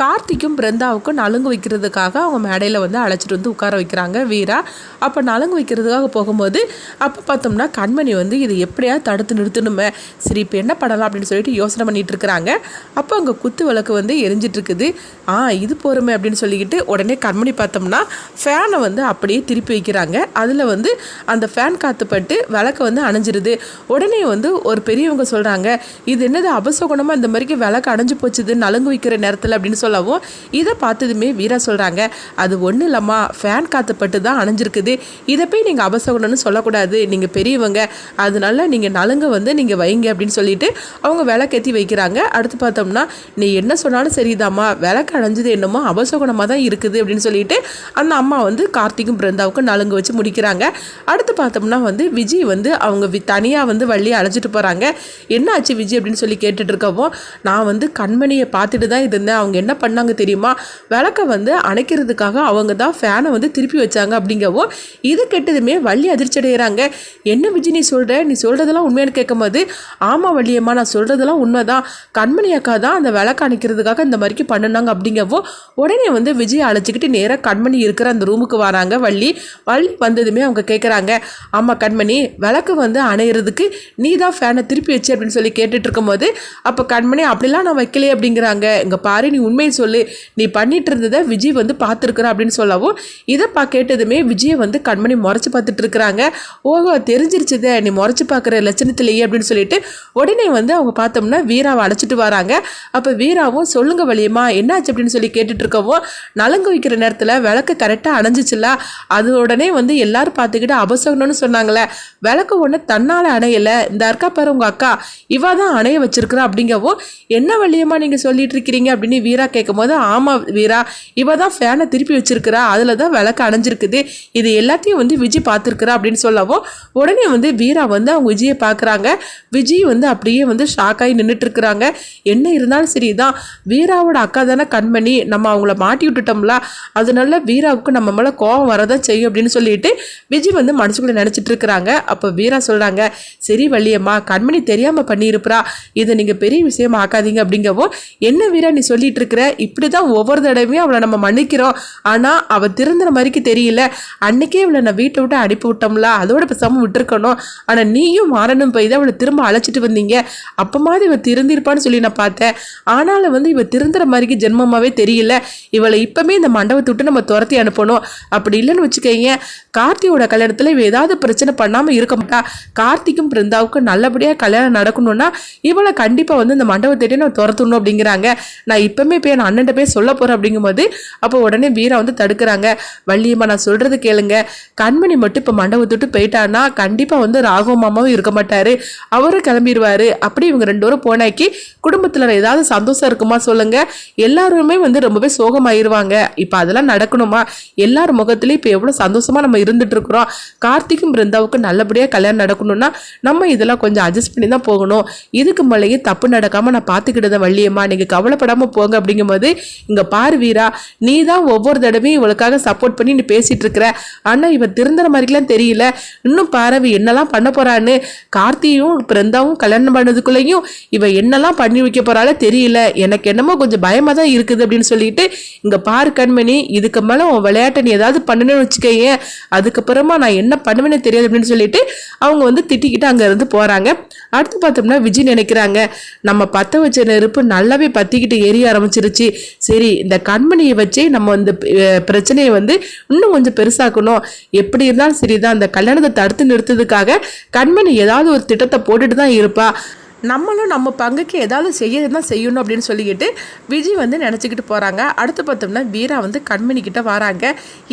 கார்த்திக்கும் பிருந்தாவுக்கும் நலுங்கு வைக்கிறதுக்காக அவங்க மேடையில் வந்து அழைச்சிட்டு வந்து உட்கார வைக்கிறாங்க வீரா. அப்போ நலுங்கு வைக்கிறதுக்காக போகும்போது அப்போ பார்த்தோம்னா கண்மணி வந்து இது எப்படியாவது தடுத்து நிறுத்தணுமே சரி இப்போ என்ன பண்ணலாம் அப்படின்னு சொல்லிட்டு யோசனை பண்ணிட்டு இருக்கிறாங்க. அப்போ அங்கே குத்து விளக்கு வந்து எரிஞ்சிட்டு இருக்குது. ஆ இது போருமே அப்படின்னு சொல்லிக்கிட்டு உடனே கண்மணி பார்த்தோம்னா ஃபேனை வந்து அப்படியே திருப்பி வைக்கிறாங்க. அதில் வந்து அந்த ஃபேன் காற்றுப்பட்டு விளக்கு வந்து அணைஞ்சிருது. உடனே வந்து ஒரு பெரியவங்க சொல்கிறாங்க இது என்னது அபசகுணமாக இந்த மாதிரிக்கு விளக்கு அணைஞ்சு போச்சுது நலுங்கு வைக்கிற நேரத்தில் அப்படின்னு சொல்லவும் இதை பார்த்ததுமே வீரா சொல்கிறாங்க அது ஒன்றும் இல்லைம்மா ஃபேன் காற்றுப்பட்டு தான் அணைஞ்சிருக்குது. இதை போய் நீங்கள் அபசகுணம்னு சொல்லக்கூடாது. நீங்கள் பெரியவங்க. அதனால நீங்கள் நலுங்க வந்து நீங்கள் வைங்க அப்படின்னு சொல்லிட்டு அவங்க விளக்கேற்றி வைக்கிறாங்க. அடுத்து பார்த்தோம்னா நீ என்ன சொன்னாலும் சரிதாம்மா. விளக்கு அணைஞ்சது என்னமோ அபசகுணமாக தான் இருக்குது அப்படின்னு சொல்லிட்டு அந்த அம்மா வந்து கார்த்திக்கும் பிருந்தாவுக்கும் நலுங்கு வச்சு முடிக்கிறாங்க. அடுத்து பார்த்தோம்னா வந்து விஜய் வந்து அவங்க வி தனியாக வந்து வள்ளியை அழைச்சிட்டு போகிறாங்க என்ன ஆச்சு விஜய்? அப்படின்னு சொல்லி கேட்டுட்டு இருக்கவும் நான் வந்து கண்மணியை பார்த்துட்டு தான் இருந்தேன். அவங்க என்ன பண்ணாங்க தெரியுமா? விளக்க வந்து அணைக்கிறதுக்காக அவங்க தான் ஃபேனை வந்து திருப்பி வச்சாங்க அப்படிங்கவும் இது கெட்டதுமே வள்ளி அதிர்ச்சி அடைகிறாங்க என்ன விஜய் நீ சொல்கிற நீ சொல்கிறதெல்லாம் உண்மையான கேட்கும்போது ஆமாம் வள்ளியம்மா நான் சொல்கிறதெல்லாம் உண்மைதான். கண்மணி அக்கா தான் அந்த விளக்கு அணைக்கிறதுக்காக இந்த மாதிரிக்கு பண்ணினாங்க அப்படிங்கவும் உடனே வந்து விஜய் அழைச்சிக்கிட்டு நேராக கண்மணி இருக்கிற அந்த ரூமுக்கு வராங்க வள்ளி. வள்ளி வந்ததுமே அவங்க கேட்குறாங்க ஆமாம் கண்மணி விளக்கு வந்து அணையிறதுக்கு நீ தான் ஃபேனை திருப்பி வச்சு அப்படின்னு சொல்லி கேட்டுட்டு இருக்கும்போது அப்போ கண்மணி அப்படிலாம் நான் வைக்கலையே அப்படிங்கிறாங்க. இங்கே பாரு நீ உண்மை உண்மையை சொல்லு நீ பண்ணிட்டு இருந்ததை விஜய் வந்து பார்த்துருக்குற அப்படின்னு சொல்லவும் இதை பா கேட்டதுமே விஜயை வந்து கண்மணி முறைச்சி பார்த்துட்டு இருக்கிறாங்க. ஓஹோ தெரிஞ்சிருச்சுதே நீ முறைச்சி பார்க்குற லட்சணத்திலேயே அப்படின்னு சொல்லிட்டு உடனே வந்து அவங்க பார்த்தோம்னா வீராவை அழைச்சிட்டு வராங்க. அப்போ வீராவும் சொல்லுங்க வழியுமா என்னாச்சு? அப்படின்னு சொல்லி கேட்டுட்டு இருக்கவும் நலங்கு வைக்கிற நேரத்தில் விளக்கு கரெக்டாக அணைஞ்சிச்சுல அது உடனே வந்து எல்லாரும் பார்த்துக்கிட்டு அபசகனம்னு சொன்னாங்களே. விளக்கு ஒன்று தன்னால் அணையலை. இந்த அக்கா பாரு உங்கள் அக்கா இவா தான் அணைய வச்சிருக்கிறா அப்படிங்கவும் என்ன வழியமா நீங்கள் சொல்லிட்டு இருக்கிறீங்க? அப்படின்னு வீரா கேட்கும்போது ஆமாம் வீரா இவ தான் ஃபேனை திருப்பி வச்சிருக்கிறா அதில் தான் விளக்கு அணைஞ்சிருக்குது. இது எல்லாத்தையும் வந்து விஜய் பார்த்துருக்குறா அப்படின்னு சொல்லவும் உடனே வந்து வீரா வந்து அவங்க விஜயை பார்க்குறாங்க. விஜய் வந்து அப்படியே வந்து ஷாக்காகி நின்றுட்டு இருக்கிறாங்க என்ன இருந்தாலும் சரி தான் வீராவோட அக்கா தானே கண்மணி நம்ம அவங்கள மாட்டி விட்டுட்டோம்ல அதனால வீராவுக்கு நம்ம மேலே கோவம் வரதான் செய்யும் அப்படின்னு சொல்லிட்டு விஜய் வந்து மனசுக்குள்ளே நினச்சிட்டு இருக்கிறாங்க அப்போ வீரா சொல்கிறாங்க சரி வள்ளியம்மா கண்மணி தெரியாமல் பண்ணியிருப்பா இதை நீங்கள் பெரிய விஷயமா ஆக்காதீங்க அப்படிங்கவும் என்ன வீரா நீ சொல்லிட்டு இருக்கிற இப்படி தான் ஒவ்வொரு தடவையும் அவளை நம்ம மன்னிக்கிறோம். ஆனால் அவள் திருந்துற மாதிரிக்கு தெரியல. அன்னைக்கே இவளை நான் வீட்டை விட்டு அனுப்பி விட்டோம்ல. அதோட பேசாமல் விட்டுருக்கணும். ஆனால் நீயும் மாறணும் போய் தான் அவளை திரும்ப அழைச்சிட்டு வந்தீங்க. அப்போமாவது இவள் திருந்திருப்பான்னு சொல்லி நான் பார்த்தேன். ஆனாலும் வந்து இவள் திருந்துற மாதிரிக்கு ஜென்மமாகவே தெரியல. இவளை இப்போமே இந்த மண்டபத்தை விட்டு நம்ம துரத்தி அனுப்பணும். அப்படி இல்லைன்னு வச்சுக்கோங்க கார்த்தியோட கல்யாணத்தில் இவ ஏதாவது பிரச்சனை பண்ணாமல் இருக்க மாட்டா. கார்த்திக்கும் பிருந்தாவுக்கும் நல்லபடியாக கல்யாணம் நடக்கணும்னா இவளை கண்டிப்பாக வந்து இந்த மண்டபத்தை நான் துரத்தணும் அப்படிங்கிறாங்க. நான் இப்போமே போய் என் அண்ணன் போய் சொல்ல போகிறேன் அப்படிங்கும்போது அப்போ உடனே வீரா வந்து தடுக்கிறாங்க. வள்ளியம்மா நான் சொல்கிறது கேளுங்க. கண்மணி மட்டும் இப்போ மண்டபத்துட்டு போயிட்டான்னா கண்டிப்பாக வந்து ராகவ மாமாவும் இருக்க மாட்டார். அவரும் கிளம்பிடுவார் அப்படி இவங்க ரெண்டு பேரும் போனாக்கி குடும்பத்தில் ஏதாவது சந்தோஷம் இருக்குமா சொல்லுங்கள் எல்லாருமே வந்து ரொம்பவே சோகமாயிருவாங்க. இப்போ அதெல்லாம் நடக்கணுமா? எல்லார் முகத்துலேயும் இப்போ எவ்வளோ சந்தோஷமாக நம்ம இருந்துட்டு இருக்கிறோம். கார்த்திக்கும் பிருந்தாவுக்கும் நல்லபடியாக கல்யாணம் நடக்கணும்னா நம்ம இதெல்லாம் கொஞ்சம் அட்ஜஸ்ட் பண்ணி தான் போகணும். இதுக்கு மேலேயே தப்பு நடக்காமல் நான் பார்த்துக்கிட்டத வள்ளியம்மா நீங்கள் கவலைப்படாமல் போங்க அப்படிங்கும்போது இங்கே பாரு வீரா நீ தான் ஒவ்வொரு தடவையும் இவளுக்காக சப்போர்ட் பண்ணி நீ பேசிட்டு இருக்கிற. ஆனால் இவ திருந்துற மாதிரிலாம் தெரியல. இன்னும் பாரவி என்னெல்லாம் பண்ண போறான்னு. கார்த்தியும் பிருந்தாவும் கல்யாணம் பண்ணதுக்குள்ளேயும் இவ என்னெல்லாம் பண்ணி வைக்க போறாளோ தெரியல. எனக்கு என்னமோ கொஞ்சம் பயமா தான் இருக்குது அப்படின்னு சொல்லிட்டு இங்க பாரு கண்மணி இதுக்கு மேல உன் விளையாட்டை நீ ஏதாவது பண்ணணும்னு வச்சுக்கேன் அதுக்கப்புறமா நான் என்ன பண்ணுவேன்னு தெரியாது அப்படின்னு சொல்லிட்டு அவங்க வந்து திட்டிக்கிட்டு அங்க இருந்து போறாங்க. அடுத்து பார்த்தோம்னா விஜய் நினைக்கிறாங்க நம்ம பத்த வச்ச நெருப்பு நல்லாவே பத்திக்கிட்டு எரிய ஆரம்பிச்சிருச்சு. சரி இந்த கண்மணியை வச்சே நம்ம இந்த பிரச்சனையை வந்து இன்னும் கொஞ்சம் பெருசாக்கணும். எப்படி இருந்தாலும் சரிதான் அந்த கல்யாணத்தை தடுத்து நிறுத்ததுக்காக கண்மணி ஏதாவது ஒரு திட்டத்தை போட்டுட்டு தான் இருப்பா. நம்மளும் நம்ம பங்குக்கு ஏதாவது செய்ய தான் செய்யணும் அப்படின்னு சொல்லிக்கிட்டு விஜய் வந்து நினச்சிக்கிட்டு போகிறாங்க அடுத்து பார்த்தோம்னா வீரா வந்து கண்மணி கிட்ட வராங்க.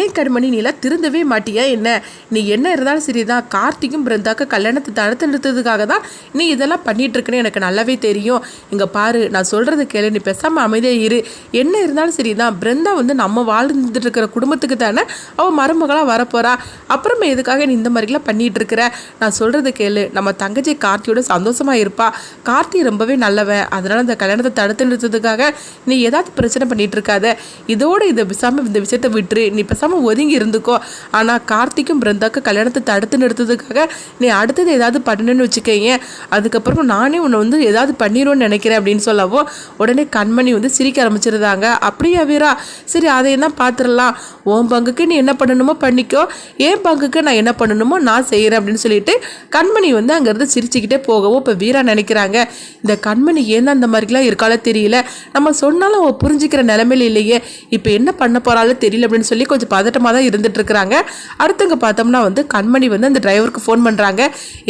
ஏன் கண்மணி நீலாம் திருந்தவே மாட்டியா என்ன? நீ என்ன இருந்தாலும் சரிதான். கார்த்திக்கும் பிருந்தாக்கு கல்யாணத்தை தடுத்து நிறுத்ததுக்காக தான் நீ இதெல்லாம் பண்ணிகிட்ருக்குன்னு எனக்கு நல்லாவே தெரியும். இங்கே பாரு நான் சொல்கிறது கேளு. நீ பேசாமல் அமைதியாக இரு. என்ன இருந்தாலும் சரிதான். பிருந்தா வந்து நம்ம வாழ்ந்துட்டு இருக்கிற குடும்பத்துக்கு தானே அவள் மருமகளாக வரப்போகிறா அப்புறமா எதுக்காக நீ இந்த மாதிரிலாம் பண்ணிகிட்ருக்குற நான் சொல்கிறது கேளு. நம்ம தங்கச்சி கார்த்தியோட சந்தோஷமாக இருப்பா. கார்த்தி ரொம்பவே நல்லவன் அதனால் அந்த கல்யாணத்தை தடுத்து நிறுத்ததுக்காக நீ ஏதாவது பிரச்சனை பண்ணிகிட்டு இருக்காத. இதோட இதை பேசாமல் இந்த விஷயத்தை விட்டுரு. நீ பேசாமல் ஒதுங்கி இருந்துக்கோ. ஆனால் கார்த்திக்கும் பிருந்தாக்கும் கல்யாணத்தை தடுத்து நிறுத்ததுக்காக நீ அடுத்தது ஏதாவது பண்ணணும்னு வச்சுக்கோங்க அதுக்கப்புறம் நானே உன்னை வந்து ஏதாவது பண்ணிடும்னு நினைக்கிறேன் அப்படின்னு சொல்லவோ உடனே கண்மணி வந்து சிரிக்க ஆரம்பிச்சிருந்தாங்க. அப்படியா வீரா? சரி அதை என்ன பார்த்துடலாம் உன் பங்குக்கு நீ என்ன பண்ணணுமோ பண்ணிக்கோ. என் பங்குக்கு நான் என்ன பண்ணணுமோ நான் செய்கிறேன் அப்படின்னு சொல்லிட்டு கண்மணி வந்து அங்கேருந்து சிரிச்சுக்கிட்டே போகவும் இப்போ வீரா நினைக்கிறாங்க. இந்த கண்மணி ஏன் அந்த மாதிரிலாம் இருக்காளோ தெரியல. நம்ம சொன்னாலும் அவள் புரிஞ்சுக்கிற நிலமையில இல்லையே. இப்போ என்ன பண்ண போகிறாலும் தெரியல அப்படின்னு சொல்லி கொஞ்சம் பதட்டமாக தான் இருந்துட்டு இருக்கிறாங்க. அடுத்தவங்க பார்த்தோம்னா வந்து கண்மணி வந்து அந்த டிரைவருக்கு ஃபோன் பண்ணுறாங்க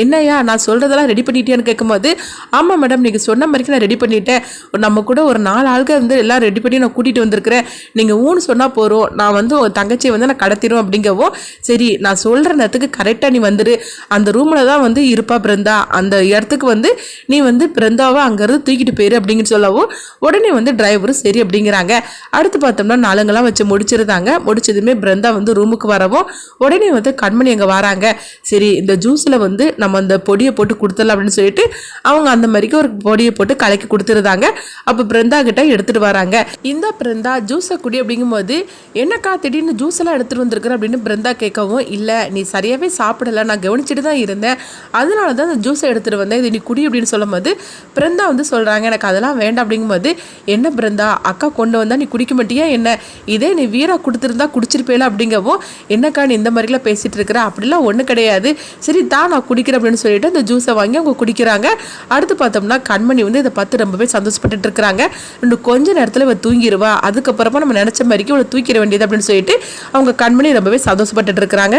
என்னய்யா நான் சொல்கிறதெல்லாம் ரெடி பண்ணிட்டேன்னு கேட்கும்போது ஆமாம் மேடம் நீங்கள் சொன்ன மாதிரிக்கு நான் ரெடி பண்ணிட்டேன். நம்ம கூட ஒரு நாலு ஆளுங்க வந்து எல்லாம் ரெடி பண்ணி நான் கூட்டிகிட்டு வந்திருக்கிறேன். நீங்கள் ஊன்னு சொன்னால் போகிறோம் நான் வந்து உன் தங்கச்சியை வந்து நான் கடத்திடும் அப்படிங்கவும் சரி நான் சொல்கிற நேரத்துக்கு கரெக்டாக நீ வந்துடு அந்த ரூமில் தான் வந்து இருப்பா பிறந்தா அந்த இடத்துக்கு வந்து நீ வந்து பிறந்தாவை அங்கேருந்து தூக்கிட்டு போயிரு அப்படின்னு சொல்லவும் உடனே வந்து டிரைவரும் சரி அப்படிங்கிறாங்க. அடுத்து பார்த்தோம்னா நாளுங்கெல்லாம் வச்சு முடிச்சிருந்தாங்க. முடிச்சதுமே பிருந்தா வந்து ரூமுக்கு வரவும் உடனே வந்து கண்மணி அங்கே வராங்க. சரி இந்த ஜூஸில் வந்து நம்ம அந்த பொடியை போட்டு கொடுத்துடலாம் அப்படின்னு சொல்லிட்டு அவங்க அந்த மாதிரிக்கு ஒரு பொடியை போட்டு கலக்கி கொடுத்துருந்தாங்க. அப்போ பிருந்தா கிட்ட எடுத்துகிட்டு வராங்க. இந்த பிருந்தா ஜூஸை குடி அப்படிங்கும்போது என்னக்கா திடீர்னு ஜூஸ் எல்லாம் எடுத்துட்டு வந்திருக்கிற அப்படின்னு பிருந்தா கேட்கவும் இல்லை நீ சரியாகவே சாப்பிடல. நான் கவனிச்சுட்டு தான் இருந்தேன். அதனால தான் அந்த ஜூஸை எடுத்துகிட்டு வந்தேன். இது நீ குடி அப்படின்னு சொல்லும்போது பிருந்தா வந்து சொல்றாங்க எனக்கு அதெல்லாம் வேண்டாம். அப்படிங்கும்போது என்ன பிருந்தா அக்கா கொண்டு வந்தால் நீ குடிக்க மாட்டியா என்ன? இதே நீ வீரா கொடுத்துருந்தா குடிச்சிருப்பேல? அப்படிங்கவும் என்னக்கா நீ இந்த மாதிரிலாம் பேசிட்டு இருக்கிற? அப்படிலாம் ஒன்றும் கிடையாது. சரி தான் நான் குடிக்கிறேன் அப்படின்னு சொல்லிட்டு அந்த ஜூஸை வாங்கி அவங்க குடிக்கிறாங்க. அடுத்து பார்த்தோம்னா கண்மணி வந்து இதை பார்த்து ரொம்பவே சந்தோஷப்பட்டு இருக்கிறாங்க. இன்னும் கொஞ்ச நேரத்தில் இவ தூங்கிடுவா அதுக்கப்புறமா நம்ம நினச்ச மாதிரிக்கு இவளை தூக்கிட வேண்டியது அப்படின்னு சொல்லிட்டு அவங்க கண்மணி ரொம்பவே சந்தோஷப்பட்டுட்டு இருக்கிறாங்க.